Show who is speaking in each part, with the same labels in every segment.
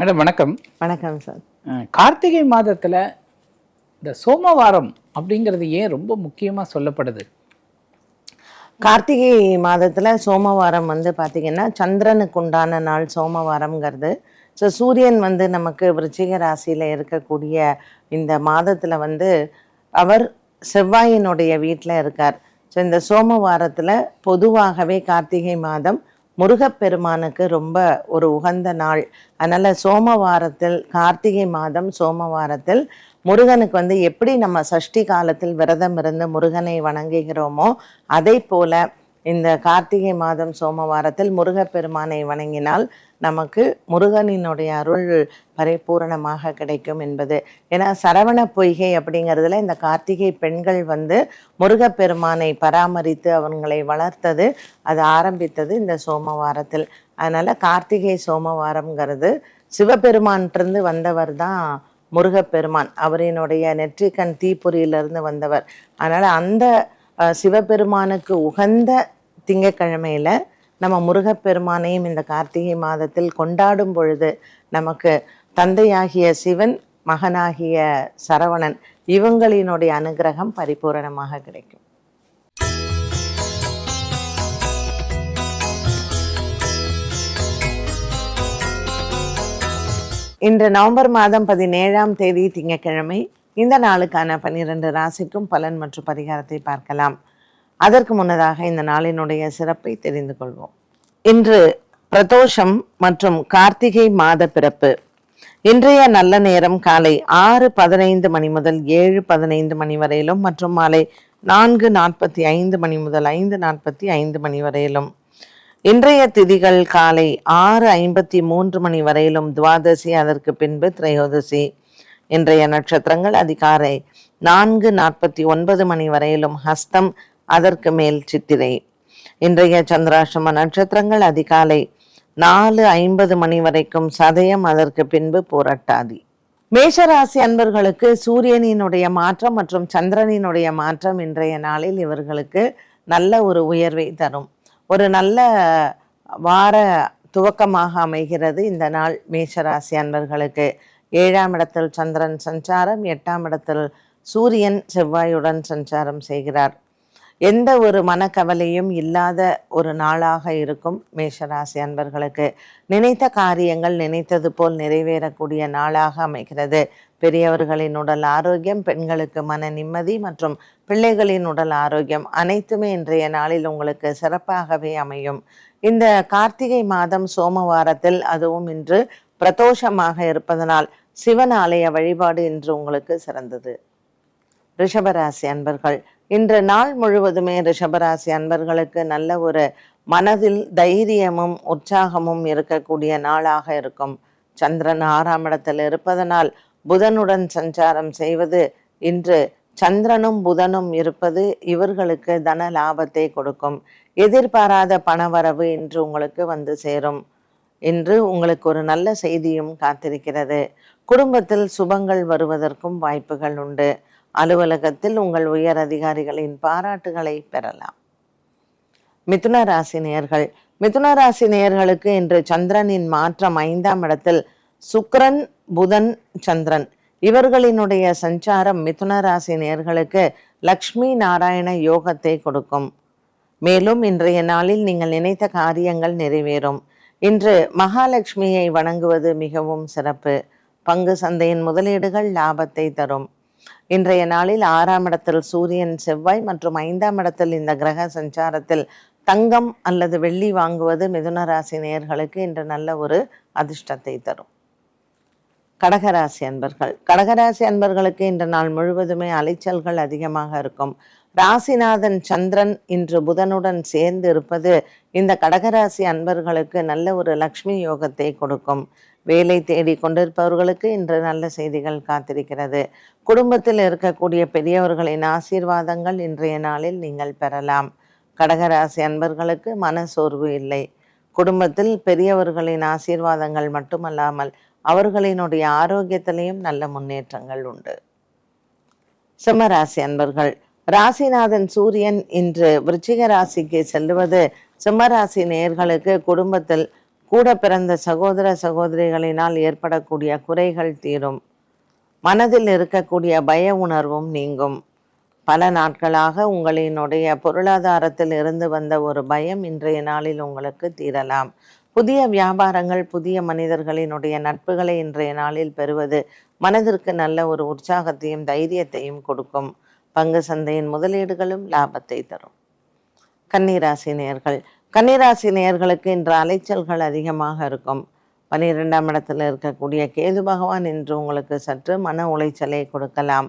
Speaker 1: Madam வணக்கம்.
Speaker 2: வணக்கம் sir.
Speaker 1: Karthigai மாதத்துல இந்த சோமவாரம் அப்படிங்கிறது ஏன் ரொம்ப முக்கியமா சொல்லப்படுது?
Speaker 2: கார்த்திகை மாதத்துல சோமவாரம் வந்து பாத்தீங்கன்னா சந்திரனுக்கு உண்டான நாள் சோமவாரம்ங்கிறது. ஸோ சூரியன் வந்து நமக்கு விருச்சிக ராசியில இருக்கக்கூடிய இந்த மாதத்துல வந்து அவர் செவ்வாயினுடைய வீட்டில் இருக்கார். ஸோ இந்த சோமவாரத்துல பொதுவாகவே கார்த்திகை மாதம் முருகப்பெருமானுக்கு ரொம்ப ஒரு உகந்த நாள். அதனால் சோமவாரத்தில் கார்த்திகை மாதம் சோமவாரத்தில் முருகனுக்கு வந்து எப்படி நம்ம சஷ்டி காலத்தில் விரதம் இருந்து முருகனை வணங்குகிறோமோ அதை போல இந்த கார்த்திகை மாதம் சோமவாரத்தில் முருகப்பெருமானை வணங்கினால் நமக்கு முருகனினுடைய அருள் பரிபூரணமாக கிடைக்கும் என்பது. ஏன்னா சரவண பொய்கை அப்படிங்கிறதுல இந்த கார்த்திகை பெண்கள் வந்து முருகப்பெருமானை பராமரித்து அவங்களை வளர்த்தது அது ஆரம்பித்தது இந்த சோமவாரத்தில். அதனால் கார்த்திகை சோமவாரம்ங்கிறது சிவபெருமான்கிட்டருந்து வந்தவர் தான் முருகப்பெருமான். அவரினுடைய நெற்றிக்கண் தீப்பொறியிலிருந்து வந்தவர். அதனால் அந்த சிவபெருமானுக்கு உகந்த திங்கக்கிழமையில் நம்ம முருகப்பெருமானையும் இந்த கார்த்திகை மாதத்தில் கொண்டாடும் பொழுது நமக்கு தந்தையாகிய சிவன் மகனாகிய சரவணன் இவங்களினுடைய அனுகிரகம் பரிபூரணமாக கிடைக்கும். இன்று நவம்பர் மாதம் பதினேழாம் தேதி திங்கக்கிழமை இந்த நாளுக்கான பன்னிரண்டு ராசிக்கும் பலன் மற்றும் பரிகாரத்தை பார்க்கலாம். அதற்கு முன்னதாக இந்த நாளினுடைய சிறப்பை தெரிந்து கொள்வோம். இன்று பிரதோஷம் மற்றும் கார்த்திகை மாத பிறப்பு. இன்றைய நல்ல நேரம் காலை ஆறு பதினைந்து மணி முதல் ஏழு பதினைந்து மணி வரையிலும் மற்றும் மாலை நான்கு நாற்பத்தி ஐந்து மணி முதல் ஐந்து நாற்பத்தி ஐந்து மணி வரையிலும். இன்றைய திதிகள் காலை ஆறு ஐம்பத்தி மூன்று மணி வரையிலும் துவாதசி அதற்கு பின்பு திரையோதசி. இன்றைய நட்சத்திரங்கள் அதிகாரை நான்கு நாற்பத்தி ஒன்பது மணி வரையிலும் ஹஸ்தம் அதற்கு மேல் சித்திரை. இன்றைய சந்திராசிரம நட்சத்திரங்கள் அதிகாலை நாலு ஐம்பது மணி வரைக்கும் சதயம் அதற்கு பின்பு புரட்டாதி. மேஷராசி அன்பர்களுக்கு சூரியனினுடைய மாற்றம் மற்றும் சந்திரனினுடைய மாற்றம் இன்றைய நாளில் இவர்களுக்கு நல்ல ஒரு உயர்வை தரும். ஒரு நல்ல வார துவக்கமாக அமைகிறது இந்த நாள் மேஷராசி அன்பர்களுக்கு. ஏழாம் இடத்தில் சந்திரன் சஞ்சாரம் எட்டாம் இடத்தில் சூரியன் செவ்வாயுடன் சஞ்சாரம் செய்கிறார். எந்த ஒரு மனக்கவலையும் இல்லாத ஒரு நாளாக இருக்கும் மேஷராசி அன்பர்களுக்கு. நினைத்த காரியங்கள் நினைத்தது போல் நிறைவேறக்கூடிய நாளாக அமைகிறது. பெரியவர்களின் உடல் ஆரோக்கியம் பெண்களுக்கு மன நிம்மதி மற்றும் பிள்ளைகளின் உடல் ஆரோக்கியம் அனைத்துமே இன்றைய நாளில் உங்களுக்கு சிறப்பாகவே அமையும். இந்த கார்த்திகை மாதம் சோமவாரத்தில் அதுவும் இன்று பிரதோஷமாக இருப்பதனால் சிவன் ஆலய வழிபாடு இன்று உங்களுக்கு சிறந்தது. ரிஷபராசி அன்பர்கள் இன்று நாள் முழுவதுமே ரிஷபராசி அன்பர்களுக்கு நல்ல ஒரு மனதில் தைரியமும் உற்சாகமும் இருக்கக்கூடிய நாளாக இருக்கும். சந்திரன் ஆறாம் இடத்தில் இருப்பதனால் புதனுடன் சஞ்சாரம் செய்வது இன்று சந்திரனும் புதனும் இருப்பது இவர்களுக்கு தன லாபத்தை கொடுக்கும். எதிர்பாராத பணவரவு இன்று உங்களுக்கு வந்து சேரும். இன்று உங்களுக்கு ஒரு நல்ல செய்தியும் காத்திருக்கிறது. குடும்பத்தில் சுபங்கள் வருவதற்கும் வாய்ப்புகள் உண்டு. அலுவலகத்தில் உங்கள் உயர் அதிகாரிகளின் பாராட்டுகளை பெறலாம். மிதுன ராசி நேயர்கள். மிதுன ராசி நேயர்களுக்கு இன்று சந்திரனின் மாற்றம் ஐந்தாம் இடத்தில் சுக்ரன் புதன் சந்திரன். இவர்களினுடைய சஞ்சாரம் மிதுன ராசி நேயர்களுக்கு லக்ஷ்மி நாராயண யோகத்தை கொடுக்கும். மேலும் இன்றைய நாளில் நீங்கள் நினைத்த காரியங்கள் நிறைவேறும். இன்று மகாலட்சுமியை வணங்குவது மிகவும் சிறப்பு. பங்கு சந்தையின் முதலீடுகள் லாபத்தை தரும். இன்றைய நாளில் ஆறாம் இடத்தில் சூரியன் செவ்வாய் மற்றும் ஐந்தாம் இடத்தில் இந்த கிரக சஞ்சாரத்தில் தங்கம் அல்லது வெள்ளி வாங்குவது மிதுன ராசி நேயர்களுக்கு இன்று நல்ல ஒரு அதிர்ஷ்டத்தை தரும். கடகராசி அன்பர்கள். கடகராசி அன்பர்களுக்கு இன்று நாள் முழுவதுமே அலைச்சல்கள் அதிகமாக இருக்கும். ராசிநாதன் சந்திரன் இன்று புதனுடன் சேர்ந்து இருப்பது இந்த கடகராசி அன்பர்களுக்கு நல்ல ஒரு லக்ஷ்மி யோகத்தை கொடுக்கும். வேலை தேடி கொண்டிருப்பவர்களுக்கு இன்று நல்ல செய்திகள் காத்திருக்கிறது. குடும்பத்தில் இருக்கக்கூடிய பெரியவர்களின் ஆசீர்வாதங்கள் இன்றைய நாளில் நீங்கள் பெறலாம். கடகராசி அன்பர்களுக்கு மன சோர்வு இல்லை. குடும்பத்தில் பெரியவர்களின் ஆசீர்வாதங்கள் மட்டுமல்லாமல் அவர்களினுடைய ஆரோக்கியத்திலையும் நல்ல முன்னேற்றங்கள் உண்டு. சிம்மராசி அன்பர்கள் ராசிநாதன் சூரியன் இன்று விருச்சிக ராசிக்கு செல்லுவது சிம்மராசி நேயர்களுக்கு குடும்பத்தில் கூட பிறந்த சகோதர சகோதரிகளினால் ஏற்படக்கூடிய குறைகள் தீரும். மனதில் இருக்கக்கூடிய பய உணர்வும் நீங்கும். பல நாட்களாக உங்களினுடைய பொருளாதாரத்தில் இருந்து வந்த ஒரு பயம் இன்றைய நாளில் உங்களுக்கு தீரலாம். புதிய வியாபாரங்கள் புதிய மனிதர்களினுடைய நட்புகளை இன்றைய நாளில் பெறுவது மனதிற்கு நல்ல ஒரு உற்சாகத்தையும் தைரியத்தையும் கொடுக்கும். பங்கு சந்தையின் முதலீடுகளும் லாபத்தை தரும். கன்னிராசி நேயர்கள் கன்னிராசி நேயர்களுக்கு இன்று அலைச்சல்கள் அதிகமாக இருக்கும். பனிரெண்டாம் இடத்தில் இருக்கக்கூடிய கேது பகவான் இன்று உங்களுக்கு சற்று மன உளைச்சலை கொடுக்கலாம்.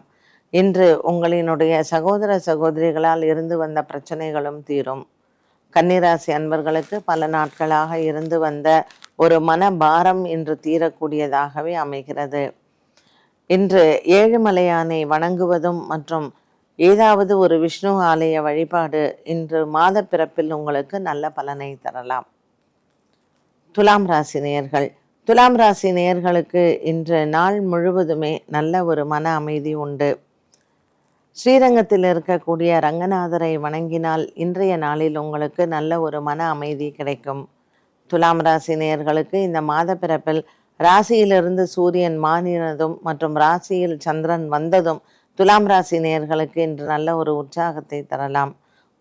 Speaker 2: இன்று உங்களினுடைய சகோதர சகோதரிகளால் இருந்து வந்த பிரச்சனைகளும் தீரும். கன்னிராசி அன்பர்களுக்கு பல நாட்களாக இருந்து வந்த ஒரு மன பாரம் இன்று தீரக்கூடியதாகவே அமைகிறது. இன்று ஏழுமலையானை வணங்குவதும் மற்றும் ஏதாவது ஒரு விஷ்ணு ஆலய வழிபாடு இன்று மாத பிறப்பில் உங்களுக்கு நல்ல பலனை தரலாம். துலாம் ராசி நேயர்கள். துலாம் ராசி நேயர்களுக்கு இன்று நாள் முழுவதுமே நல்ல ஒரு மன அமைதி உண்டு. ஸ்ரீரங்கத்தில் இருக்கக்கூடிய ரங்கநாதரை வணங்கினால் இன்றைய நாளில் உங்களுக்கு நல்ல ஒரு மன அமைதி கிடைக்கும். துலாம் ராசி நேயர்களுக்கு இந்த மாத பிறப்பில் ராசியிலிருந்து சூரியன் மாறினதும் மற்றும் ராசியில் சந்திரன் வந்ததும் துலாம் ராசி நேயர்களுக்கு இன்று நல்ல ஒரு உற்சாகத்தை தரலாம்.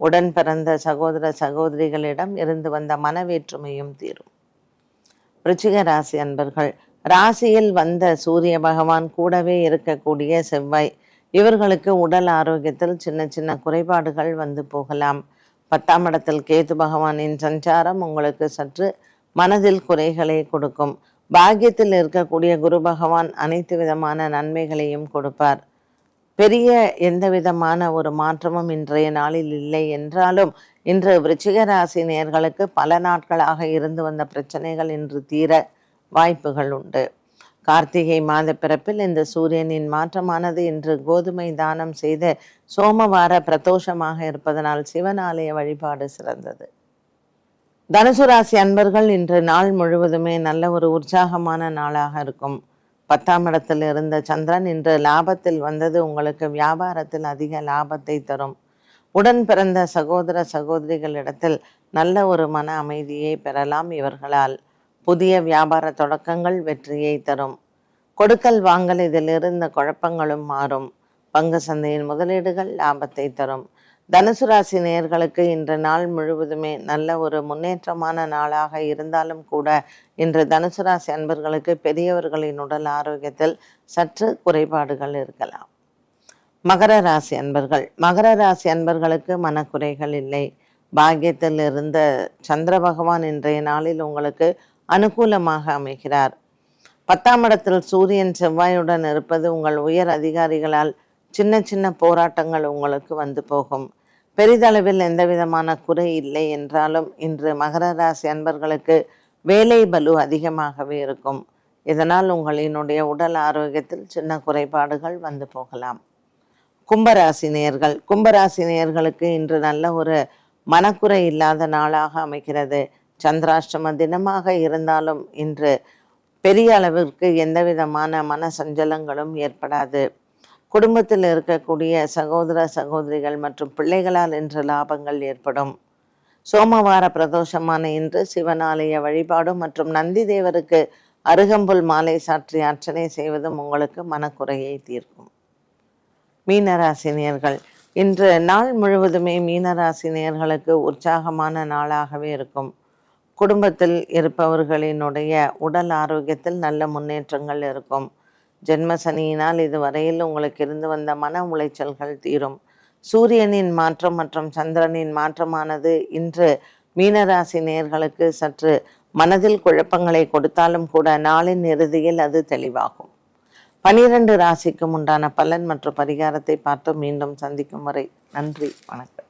Speaker 2: உடன் பிறந்த சகோதர சகோதரிகளிடம் இருந்து வந்த மனவேற்றுமையும் தீரும். ருச்சிக ராசி அன்பர்கள் ராசியில் வந்த சூரிய பகவான் கூடவே இருக்கக்கூடிய செவ்வாய் இவர்களுக்கு உடல் ஆரோக்கியத்தில் சின்ன சின்ன குறைபாடுகள் வந்து போகலாம். பத்தாம் இடத்தில் கேது பகவானின் சஞ்சாரம் உங்களுக்கு சற்று மனதில் குறைகளை கொடுக்கும். பாக்கியத்தில் இருக்கக்கூடிய குரு பகவான் அனைத்து விதமான நன்மைகளையும் கொடுப்பார். பெரிய எந்த விதமான ஒரு மாற்றமும் இன்றைய நாளில் இல்லை என்றாலும் இன்று விருச்சிக ராசி நேர்களுக்கு பல நாட்களாக இருந்து வந்த பிரச்சனைகள் இன்று தீர வாய்ப்புகள் உண்டு. கார்த்திகை மாத பிறப்பில் இந்த சூரியனின் மாற்றமானது இன்று கோதுமை தானம் செய்து சோமவார பிரதோஷமாக இருப்பதனால் சிவன் ஆலய வழிபாடு சிறந்தது. தனுசு ராசி அன்பர்கள் இன்று நாள் முழுவதுமே நல்ல ஒரு உற்சாகமான நாளாக இருக்கும். பத்தாம் இடத்தில் இருந்த சந்திரன் இன்று லாபத்தில் வந்தது உங்களுக்கு வியாபாரத்தில் அதிக லாபத்தை தரும். உடன் பிறந்த சகோதர சகோதரிகளிடத்தில் நல்ல ஒரு மன அமைதியை பெறலாம் இவர்களால். புதிய வியாபார தொடக்கங்கள் வெற்றியை தரும். கொடுக்கல் வாங்கல் இதில் இருந்த குழப்பங்களும் மாறும். பங்கு சந்தையின் முதலீடுகள் லாபத்தை தரும். தனுசு ராசி நேயர்களுக்கு இன்று நாள் முழுவதுமே நல்ல ஒரு முன்னேற்றமான நாளாக இருந்தாலும் கூட இன்று தனுசு ராசி அன்பர்களுக்கு பெரியவர்களின் உடல் ஆரோக்கியத்தில் சற்று குறைபாடுகள் இருக்கலாம். மகர ராசி அன்பர்கள். மகர ராசி அன்பர்களுக்கு மனக்குறைகள் இல்லை. பாக்கியத்தில் இருந்த சந்திர பகவான் இன்றைய நாளில் உங்களுக்கு அனுகூலமாக அமைகிறார். பத்தாம் இடத்தில் சூரியன் செவ்வாயுடன் இருப்பது உங்கள் உயர் அதிகாரிகளால் சின்ன சின்ன போராட்டங்கள் உங்களுக்கு வந்து போகும். பெரிதளவில் எந்த விதமான குறை இல்லை என்றாலும் இன்று மகர ராசி அன்பர்களுக்கு வேலை பலு அதிகமாகவே இருக்கும். இதனால் உங்களினுடைய உடல் ஆரோக்கியத்தில் சின்ன குறைபாடுகள் வந்து போகலாம். கும்பராசி நேயர்கள் கும்பராசி நேயர்களுக்கு இன்று நல்ல ஒரு மனக்குறை இல்லாத நாளாக அமைகிறது. சந்திராஷ்டம தினமாக இருந்தாலும் இன்று பெரிய அளவிற்கு எந்த விதமான மன சஞ்சலங்களும் ஏற்படாது. குடும்பத்தில் இருக்கக்கூடிய சகோதர சகோதரிகள் மற்றும் பிள்ளைகளால் இன்று லாபங்கள் ஏற்படும். சோமவார பிரதோஷமான இன்று சிவனாலய வழிபாடு மற்றும் நந்தி தேவருக்கு அருகம்புல் மாலை சாற்றி அர்ச்சனை செய்வதும் உங்களுக்கு மனக்குறையை தீர்க்கும். மீனராசினியர்கள் இன்று நாள் முழுவதுமே மீனராசினியர்களுக்கு உற்சாகமான நாளாகவே இருக்கும். குடும்பத்தில் இருப்பவர்களினுடைய உடல் ஆரோக்கியத்தில் நல்ல முன்னேற்றங்கள் இருக்கும். ஜென்ம சனியினால் இதுவரையில் உங்களுக்கு இருந்து வந்த மன உளைச்சல்கள் தீரும். சூரியனின் மாற்றம் மற்றும் சந்திரனின் மாற்றமானது இன்று மீனராசி நேர்களுக்கு சற்று மனதில் குழப்பங்களை கொடுத்தாலும் கூட நாளின் இறுதியில் அது தெளிவாகும். பனிரெண்டு ராசிக்கும் உண்டான பலன் மற்றும் பரிகாரத்தை பார்த்து மீண்டும் சந்திக்கும் வரை நன்றி வணக்கம்.